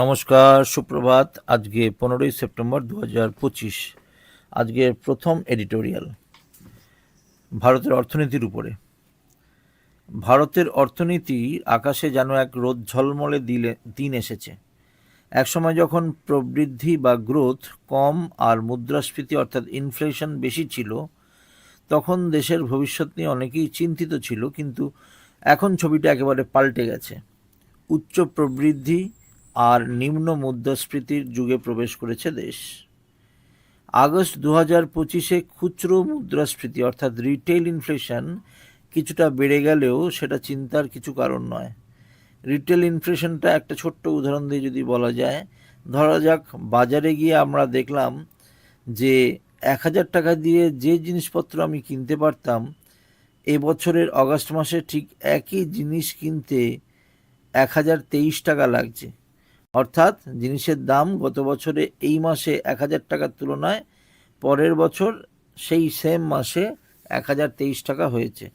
নমস্কার, সুপ্রভাত। আজকে পনেরোই সেপ্টেম্বর দু হাজার পঁচিশ। আজকের প্রথম এডিটোরিয়াল। ভারতের অর্থনীতির উপরে। ভারতের অর্থনীতি আকাশে যেন এক রোদ ঝলমলে দিলে, দিন এসেছে। একসময় যখন প্রবৃদ্ধি বা গ্রোথ কম আর মুদ্রাস্ফীতি অর্থাৎ ইনফ্লেশন বেশি ছিল, তখন দেশের ভবিষ্যৎ নিয়ে অনেকেই চিন্তিত ছিল, কিন্তু এখন ছবিটা একেবারে পাল্টে গেছে। উচ্চ প্রবৃদ্ধি আর নিম্ন মুদ্রাস্ফীতির যুগে প্রবেশ করেছে দেশ। আগস্ট দু হাজার পঁচিশে খুচরো মুদ্রাস্ফীতি, অর্থাৎ রিটেল ইনফ্লেশন কিছুটা বেড়ে গেলেও সেটা চিন্তার কিছু কারণ নয়। রিটেল ইনফ্লেশনটা একটা ছোট্ট উদাহরণ দিয়ে যদি বলা যায়, ধরা যাক বাজারে গিয়ে আমরা দেখলাম যে এক হাজার টাকা দিয়ে যে জিনিসপত্র আমি কিনতে পারতাম এবছরের অগাস্ট মাসে ঠিক একই জিনিস কিনতে এক হাজার তেইশ টাকা লাগছে। অর্থাৎ জিনিসের দাম গত বছরে এই মাসে এক হাজার টাকার তুলনায় পরের বছর সেই সেম মাসে এক হাজার তেইশ টাকা হয়েছে।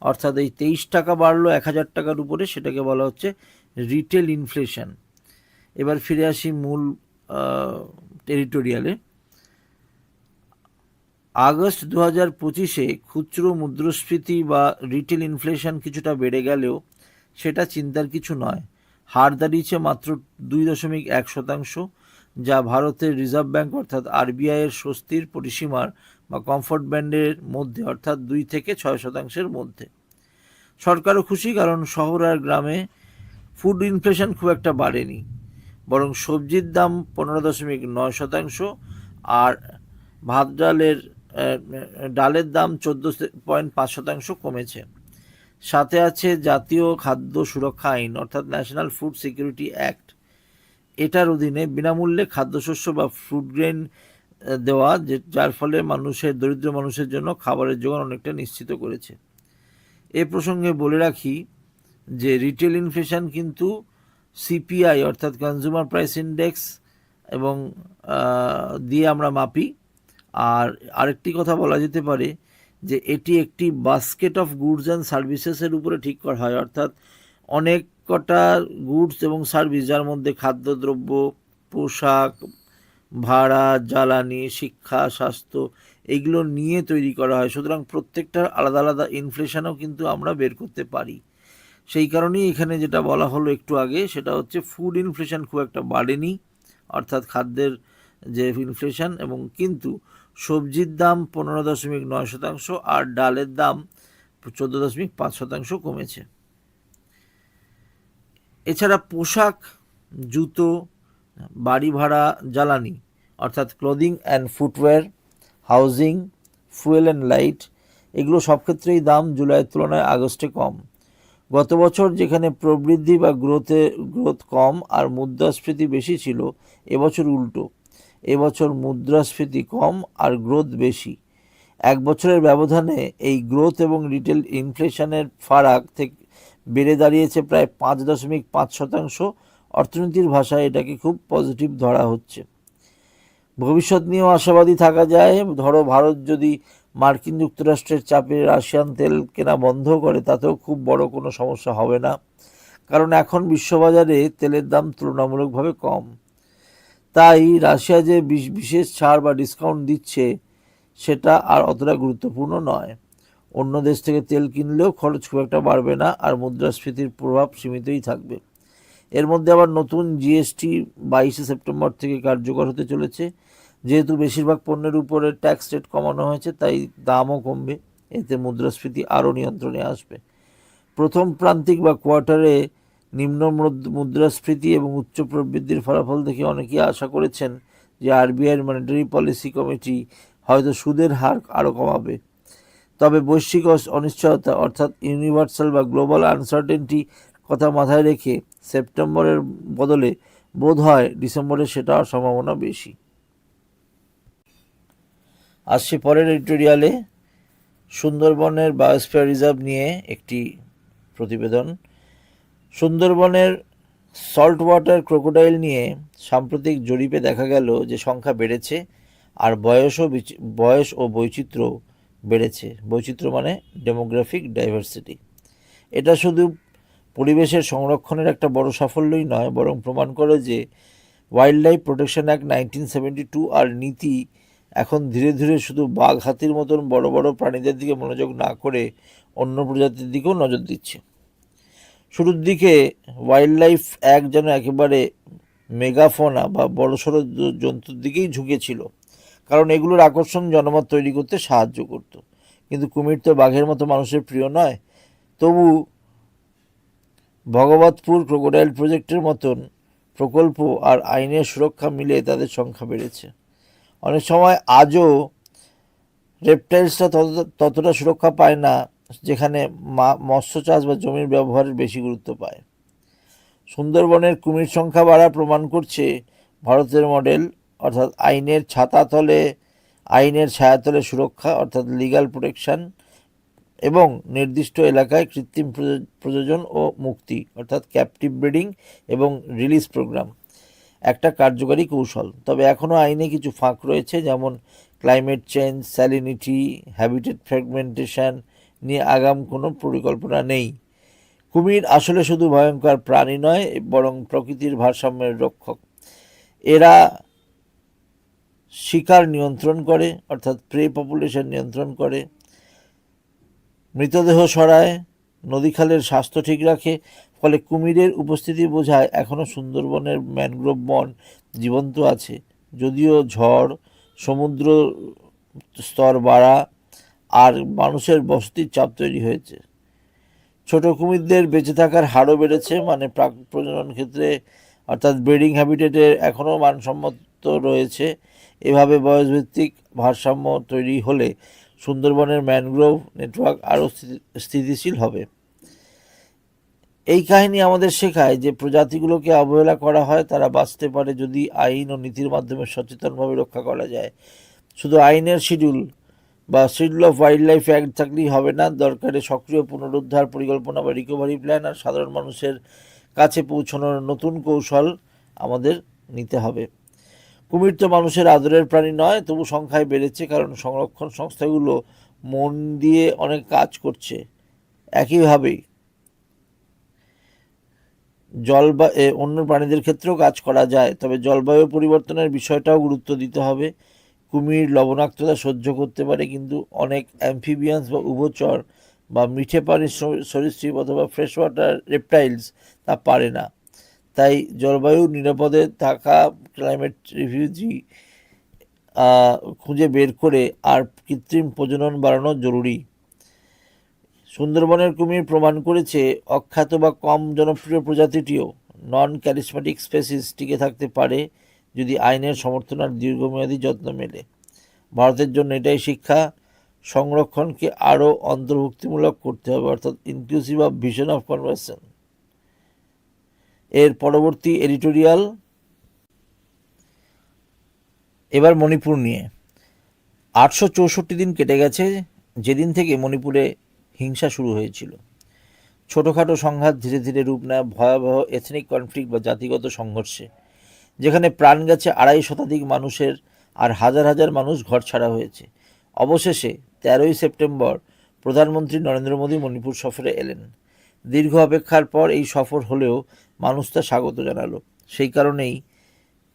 অর্থাৎ এই তেইশ টাকা বাড়লো এক হাজার টাকার উপরে, সেটাকে বলা হচ্ছে রিটেল ইনফ্লেশন এবার ফিরে আসি মূল টেরিটোরিয়ালে আগস্ট দু হাজার পঁচিশে খুচরো মুদ্রাস্ফীতি বা রিটেল ইনফ্লেশন কিছুটা বেড়ে গেলেও সেটা চিন্তার কিছু নয়। হার দাঁড়িয়েছে মাত্র দুই দশমিক এক শতাংশ, যা ভারতের রিজার্ভ ব্যাঙ্ক অর্থাৎ আরবিআইয়ের স্বস্তির পরিসীমার বা কমফোর্ট ব্যান্ডের মধ্যে, অর্থাৎ দুই থেকে ছয় শতাংশের মধ্যে। সরকারও খুশি কারণ শহর আর গ্রামে ফুড ইনফ্লেশন খুব একটা বাড়েনি, বরং সবজির দাম পনেরো দশমিক নয় শতাংশ আর ভাত ডালের ডালের দাম চোদ্দ পয়েন্ট পাঁচ শতাংশ কমেছে। সাথে আছে জাতীয় খাদ্য সুরক্ষা আইন, অর্থাৎ ন্যাশনাল ফুড সিকিউরিটি অ্যাক্ট এটার অধীনে বিনামূল্যে খাদ্যশস্য বা ফুড গ্রেন দেওয়া যার ফলে মানুষের, দরিদ্র মানুষের জন্য খাবারের যোগান অনেকটা নিশ্চিত করেছে। এ প্রসঙ্গে বলে রাখি যে রিটেল ইনফ্লেশন কিন্তু সিপিআই অর্থাৎ কনজিউমার প্রাইস ইন্ডেক্স এবং দিয়ে আমরা মাপি। আর আরেকটি কথা বলা যেতে পারে যে এটি একটি বাস্কেট অফ গুডস অ্যান্ড সার্ভিসেসের উপরে ঠিক করা হয়। অর্থাৎ অনেক কটা গুডস এবং সার্ভিস যার মধ্যে খাদ্যদ্রব্য, পোশাক, ভাড়া, জ্বালানি, শিক্ষা, স্বাস্থ্য এগুলো নিয়ে তৈরি করা হয়। সুতরাং প্রত্যেকটার আলাদা আলাদা ইনফ্লেশনও কিন্তু আমরা বের করতে পারি। সেই কারণেই এখানে যেটা বলা হলো একটু আগে, সেটা হচ্ছে ফুড ইনফ্লেশন খুব একটা বাড়েনি। অর্থাৎ খাদ্যের যে ইনফ্লেশন এবং কিন্তু সবজির দাম পনেরো দশমিক নয় শতাংশ আর ডালের দাম চোদ্দ দশমিক পাঁচ শতাংশ কমেছে। এছাড়া পোশাক, জুতো, বাড়ি ভাড়া, জ্বালানি, অর্থাৎ clothing and footwear, housing, fuel and light, এগুলো সব ক্ষেত্রেই দাম জুলাইয়ের তুলনায় আগস্টে কম। গত বছর যেখানে প্রবৃদ্ধি বা গ্রোথে, গ্রোথ কম আর মুদ্রাস্ফীতি বেশি ছিল এবছর উল্টো। এবছর মুদ্রাস্ফীতি কম আর গ্রোথ বেশি। এক বছরের ব্যবধানে এই গ্রোথ এবং রিটেল ইনফ্লেশনের ফারাক থেকে বেড়ে দাঁড়িয়েছে প্রায় পাঁচ দশমিক পাঁচ শতাংশ। অর্থনীতির ভাষায় এটাকে খুব পজিটিভ ধরা হচ্ছে। ভবিষ্যৎ নিয়েও আশাবাদী থাকা যায়। ধরো ভারত যদি মার্কিন যুক্তরাষ্ট্রের চাপে রাশিয়ান তেল কেনা বন্ধ করে, তাতেও খুব বড় কোনো সমস্যা হবে না। কারণ এখন বিশ্ববাজারে তেলের দাম তুলনামূলকভাবে কম। তাই রাশিয়া যে বিশেষ ছাড় বা ডিসকাউন্ট দিচ্ছে, সেটা আর অতটা গুরুত্বপূর্ণ নয়। অন্য দেশ থেকে তেল কিনলেও খরচ খুব একটা বাড়বে না, আর মুদ্রাস্ফীতির প্রভাব সীমিতই থাকবে। এর মধ্যে আবার নতুন জিএসটি বাইশে সেপ্টেম্বর থেকে কার্যকর হতে চলেছে। যেহেতু বেশিরভাগ পণ্যের উপরে ট্যাক্স রেট কমানো হয়েছে, তাই দামও কমবে। এতে মুদ্রাস্ফীতি আরও নিয়ন্ত্রণে আসবে। প্রথম প্রান্তিক বা কোয়ার্টারে নিম্ন মুদ্রাস্ফীতি এবং উচ্চ প্রবৃদ্ধির ফলাফল দেখে অনেকেই আশা করেছেন যে আরবিআইয়ের মনিটারি পলিসি কমিটি হয়তো সুদের হার আরও কমাবে। তবে বৈশ্বিক অনিশ্চয়তা অর্থাৎ ইউনিভার্সাল বা গ্লোবাল আনসার্টেনটি কথা মাথায় রেখে সেপ্টেম্বরের বদলে বোধ হয় ডিসেম্বরে সেটা সম্ভাবনা বেশি। আসছি পরের এডিটোরিয়ালে সুন্দরবনের বায়োস্ফিয়ার রিজার্ভ নিয়ে একটি প্রতিবেদন। সুন্দরবনের সল্ট ওয়াটার ক্রোকোডাইল নিয়ে সাম্প্রতিক জরিপে দেখা গেল যে সংখ্যা বেড়েছে আর বয়সও বয়স ও বৈচিত্র্য বেড়েছে। বৈচিত্র্য মানে ডেমোগ্রাফিক ডাইভার্সিটি এটা শুধু পরিবেশের সংরক্ষণের একটা বড় সাফল্যই নয়, বরং প্রমাণ করে যে wildlife protection act nineteen seventy two আর নীতি এখন ধীরে ধীরে শুধু বাঘ হাতির মতন বড় বড় প্রাণীদের দিকে মনোযোগ না করে অন্য প্রজাতির দিকেও নজর দিচ্ছে। শুরুর দিকে ওয়াইল্ড লাইফ এক যেন একেবারে মেগাফোনা বা বড়সড় জন্তুর দিকেই ঝুঁকেছিল। কারণ এগুলোর আকর্ষণ জনমত তৈরি করতে সাহায্য করত। কিন্তু কুমির তো বাঘের মতো মানুষের প্রিয় নয়। তবু ভগবতপুর ক্রোকোডাইল প্রজেক্টের মতন প্রকল্প আর আইনের সুরক্ষা মিলে তাদের সংখ্যা বেড়েছে। অনেক সময় আজও রেপটাইলসটা তত- ততটা সুরক্ষা পায় না যেখানে মৎস্য চাষ বা জমির ব্যবহারের বেশি গুরুত্ব পায়। সুন্দরবনের কুমির সংখ্যা বাড়া প্রমাণ করছে ভারতের মডেল, অর্থাৎ আইনের ছাতাতলে আইনের ছায়াতলে সুরক্ষা, অর্থাৎ লিগ্যাল প্রোটেকশন এবং নির্দিষ্ট এলাকায় কৃত্রিম প্রযোজন ও মুক্তি, অর্থাৎ ক্যাপটিভ ব্রিডিং এবং রিলিজ প্রোগ্রাম একটা কার্যকারী কৌশল। তবে এখনও আইনে কিছু ফাঁক রয়েছে, যেমন climate change salinity habitat fragmentation নিয়ে আগাম কোনো পরিকল্পনা নেই। কুমির আসলে শুধু ভয়ঙ্কর প্রাণী নয়, বরং প্রকৃতির ভারসাম্যের রক্ষক। এরা শিকার নিয়ন্ত্রণ করে, অর্থাৎ প্রে পপুলেশন নিয়ন্ত্রণ করে। মৃতদেহ সরায়, নদীখালের স্বাস্থ্য ঠিক রাখে, ফলে কুমিরের উপস্থিতি বোঝায় এখনও সুন্দরবনের ম্যানগ্রোভ বন জীবন্ত আছে। যদিও ঝড়, সমুদ্র স্তর বাড়া আর মানুষের বসতির চাপ তৈরি হয়েছে। ছোট কুমিরদের বেঁচে থাকার হারও বেড়েছে মানে প্রাক প্রজনন ক্ষেত্রে অর্থাৎ ব্রিডিং হ্যাবিটেটের এখনও মানসম্মত রয়েছে। এভাবে বয়সভিত্তিক ভারসাম্য তৈরি হলে সুন্দরবনের ম্যানগ্রোভ নেটওয়ার্ক আরও স্থিতি- স্থিতিশীল হবে। এই কাহিনী আমাদের শেখায় যে প্রজাতিগুলোকে অবহেলা করা হয়, তারা বাঁচতে পারে যদি আইন ও নীতির মাধ্যমে সচেতনভাবে রক্ষা করা যায়। শুধু আইনের শিডিউল বা schedule of wildlife act থাকলেই হবে না। দরকারে সক্রিয় পুনরুদ্ধার পরিকল্পনা বা রিকভারি প্ল্যান আর সাধারণ মানুষের কাছে পৌঁছানোর নতুন কৌশল আমাদের নিতে হবে। কুমির তো মানুষের আদরের প্রাণী নয় তবু সংখ্যায় বেড়েছে কারণ সংরক্ষণ সংস্থাগুলো মন দিয়ে অনেক কাজ করছে। একইভাবেই জলবা এ, অন্য প্রাণীদের ক্ষেত্রেও কাজ করা যায় তবে জলবায়ু পরিবর্তনের বিষয়টাও গুরুত্ব দিতে হবে। কুমির লবণাক্ততা সহ্য করতে পারে, কিন্তু অনেক অ্যাম্ফিবিয়ান্স বা উভচর বা মিঠে পানির সরীসৃপ অথবা ফ্রেশ ওয়াটার রেপটাইলস তা পারে না। তাই জলবায়ু নিরাপদে থাকা ক্লাইমেট রিফিউজি খুঁজে বের করে আর কৃত্রিম প্রজনন বাড়ানো জরুরি। সুন্দরবনের কুমির প্রমাণ করেছে অখ্যাত বা কম জনপ্রিয় প্রজাতিটিও। নন ক্যারিসমেটিক স্পেসিস টিকে থাকতে পারে যদি আইনের সমর্থন আর দীর্ঘমেয়াদী যত্ন মেলে। ভারতের জন্য এটাই শিক্ষা, সংরক্ষণকে আরও অন্তর্ভুক্তিমূলক করতে হবে, অর্থাৎ inclusive of vision of conversion এর পরবর্তী এডিটোরিয়াল এবার মণিপুর নিয়ে। আটশো চৌষট্টি দিন কেটে গেছে, যেদিন থেকে মণিপুরে হিংসা শুরু হয়েছিল। ছোটোখাটো সংঘাত ধীরে ধীরে রূপ নেয় ভয়াবহ এথনিক কনফ্লিক্ট বা জাতিগত সংঘর্ষে। যেখানে প্রাণ গেছে আড়াই শতাধিক মানুষের আর হাজার হাজার মানুষ ঘর ছাড়া হয়েছে। অবশেষে তেরোই সেপ্টেম্বর প্রধানমন্ত্রী নরেন্দ্র মোদী মণিপুর সফরে এলেন। দীর্ঘ অপেক্ষার পর এই সফর হলেও মানুষ তা স্বাগত জানালো। সেই কারণেই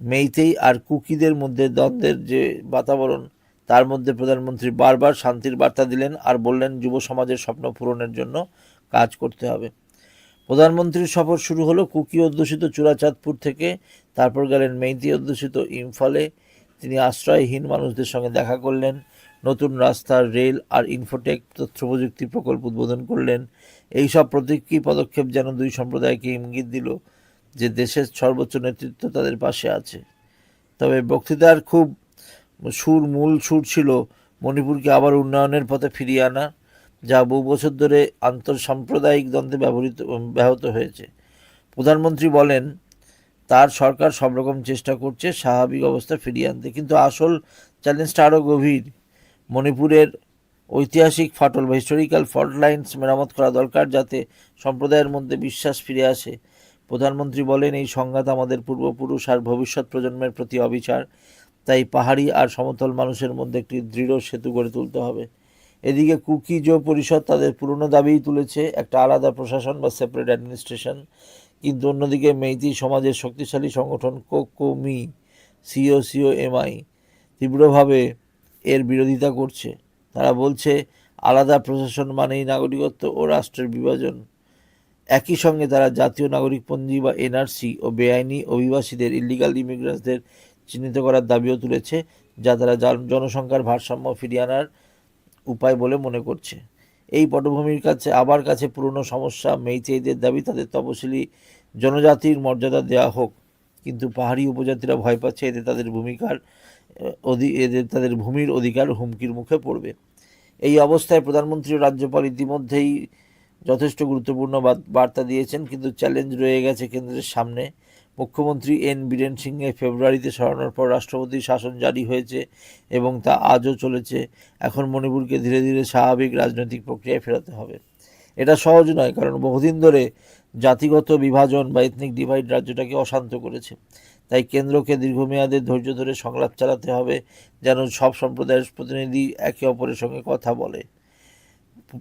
মেইতেই আর কুকিদের মধ্যে দ্বন্দ্বের যে বাতাবরণ, তার মধ্যে প্রধানমন্ত্রী বারবার শান্তির বার্তা দিলেন আর বললেন, যুব সমাজের স্বপ্ন পূরণের জন্য কাজ করতে হবে। প্রধানমন্ত্রীর সফর শুরু হলো কুকি অধ্যুষিত চূড়াচাঁদপুর থেকে, তারপর গেলেন মেইতি অধ্যুষিত ইম্ফলে। তিনি আশ্রয়হীন মানুষদের সঙ্গে দেখা করলেন, নতুন রাস্তা রেল আর ইনফোটেক তথ্য প্রযুক্তি প্রকল্প উদ্বোধন করলেন। এই সব প্রতীকী পদক্ষেপ যেন দুই সম্প্রদায়কে ইঙ্গিত দিল যে দেশের সর্বোচ্চ নেতৃত্ব তাদের পাশে আছে? তবে বক্তৃতার খুব সুর, মূল সুর ছিল মণিপুরকে আবার উন্নয়নের পথে ফিরিয়ে আনা। যা বহু বছর ধরে আন্তঃসাম্প্রদায়িক দ্বন্দ্বে ব্যবহৃত ব্যাহত হয়েছে। প্রধানমন্ত্রী বলেন, তার সরকার সব রকম চেষ্টা করছে স্বাভাবিক অবস্থা ফিরিয়ে আনতে, কিন্তু আসল চ্যালেঞ্জটা আরও গভীর। মণিপুরের ঐতিহাসিক ফাটল বা হিস্টোরিক্যাল ফল্ট লাইন্স মেরামত করা দরকার যাতে সম্প্রদায়ের মধ্যে বিশ্বাস ফিরে আসে। প্রধানমন্ত্রী বলেন, এই সংঘাত আমাদের পূর্বপুরুষ আর ভবিষ্যৎ প্রজন্মের প্রতি অবিচার। তাই পাহাড়ি আর সমতল মানুষের মধ্যে একটি দৃঢ় সেতু গড়ে তুলতে হবে। এদিকে কুকিজো পরিষদ তাদের পুরনো দাবিই তুলেছে। একটা আলাদা প্রশাসন বা সেপারেট অ্যাডমিনিস্ট্রেশন কিন্তু অন্যদিকে মেইতি সমাজের শক্তিশালী সংগঠন কোকোমি, সিও সিও এমআই তীব্রভাবে এর বিরোধিতা করছে। তারা বলছে, আলাদা প্রশাসন মানেই নাগরিকত্ব ও রাষ্ট্রের বিভাজন। একই সঙ্গে তারা জাতীয় নাগরিকপঞ্জি বা এনআরসি ও বেআইনি অভিবাসীদের ইলিগাল ইমিগ্রেন্টসদের চিহ্নিত করার দাবিও তুলেছে, যা তারা জনসংখ্যার ভারসাম্য ফিরিয়ে আনার উপায় বলে মনে করছে। এই পটভূমির কাছে, আবার কাছে পুরনো সমস্যা মেইতেইদের দাবি, তাদের তপশিলি জনজাতির মর্যাদা দেওয়া হোক। কিন্তু পাহাড়ি উপজাতিরা ভয় পাচ্ছে, এতে তাদের ভূমিকার অধি, এদের তাদের ভূমির অধিকার হুমকির মুখে পড়বে। এই অবস্থায় প্রধানমন্ত্রী ও রাজ্যপাল ইতিমধ্যেই যথেষ্ট গুরুত্বপূর্ণ বার্তা দিয়েছেন, কিন্তু চ্যালেঞ্জ রয়ে গেছে কেন্দ্রের সামনে। মুখ্যমন্ত্রী এন বীরেন সিংহে ফেব্রুয়ারিতে সরানোর পর রাষ্ট্রপতির শাসন জারি হয়েছে এবং তা আজও চলেছে। এখন মণিপুরকে ধীরে ধীরে স্বাভাবিক রাজনৈতিক প্রক্রিয়ায় ফেরাতে হবে। এটা সহজ নয়, কারণ বহুদিন ধরে জাতিগত বিভাজন বা এথনিক ডিভাইড রাজ্যটাকে অশান্ত করেছে। তাই কেন্দ্রকে দীর্ঘমেয়াদে ধৈর্য ধরে সংলাপ চালাতে হবে, যেন সব সম্প্রদায়ের প্রতিনিধি একে অপরের সঙ্গে কথা বলে।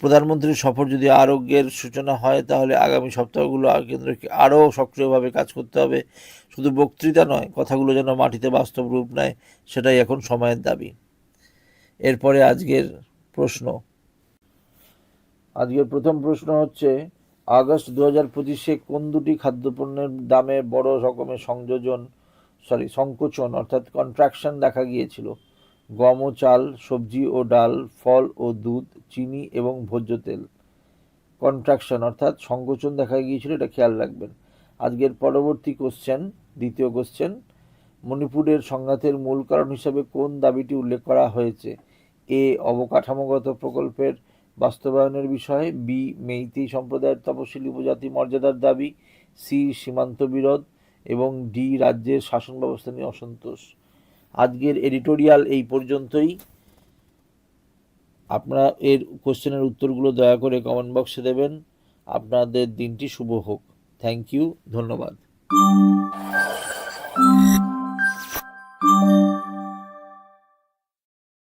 প্রধানমন্ত্রীর সফর যদি আরোগ্যের সূচনা হয়, তাহলে আগামী সপ্তাহগুলো কেন্দ্রকে আরও সক্রিয়ভাবে কাজ করতে হবে। শুধু বক্তৃতা নয়, কথাগুলো যেন মাটিতে বাস্তব রূপ নেয়, সেটাই এখন সময়ের দাবি। এরপরে আজকের প্রশ্ন। আজকের প্রথম প্রশ্ন হচ্ছে, আগস্ট দু হাজার পঁচিশে কোন দুটি খাদ্যপণ্যের দামে বড় রকমের সংযোজন সরি সংকোচন, অর্থাৎ কন্ট্রাকশন দেখা গিয়েছিল? গম ও চাল, সবজি ও ডাল, ফল ও দুধ, চিনি এবং ভোজ্য তেল। কন্ট্রাকশন অর্থাৎ সংকোচন দেখা গিয়েছিল, এটা খেয়াল রাখবেন। আজকের পরবর্তী কোশ্চেন দ্বিতীয় কোশ্চেন মণিপুরের সংঘাতের মূল কারণ হিসাবে কোন দাবিটি উল্লেখ করা হয়েছে? এ, অবকাঠামোগত প্রকল্পের বাস্তবায়নের বিষয়ে, বি, মেইতি সম্প্রদায়ের তপশিলি উপজাতি মর্যাদার দাবি, সি, সীমান্ত বিরোধ, এবং ডি, রাজ্যের শাসন ব্যবস্থা নিয়ে অসন্তোষ। আজকের এডিটোরিয়াল এই পর্যন্তই। আপনারা এর কোশ্চেনের উত্তরগুলো দয়া করে কমেন্ট বক্সে দেবেন। আপনাদের দিনটি শুভ হোক। থ্যাংক ইউ ধন্যবাদ।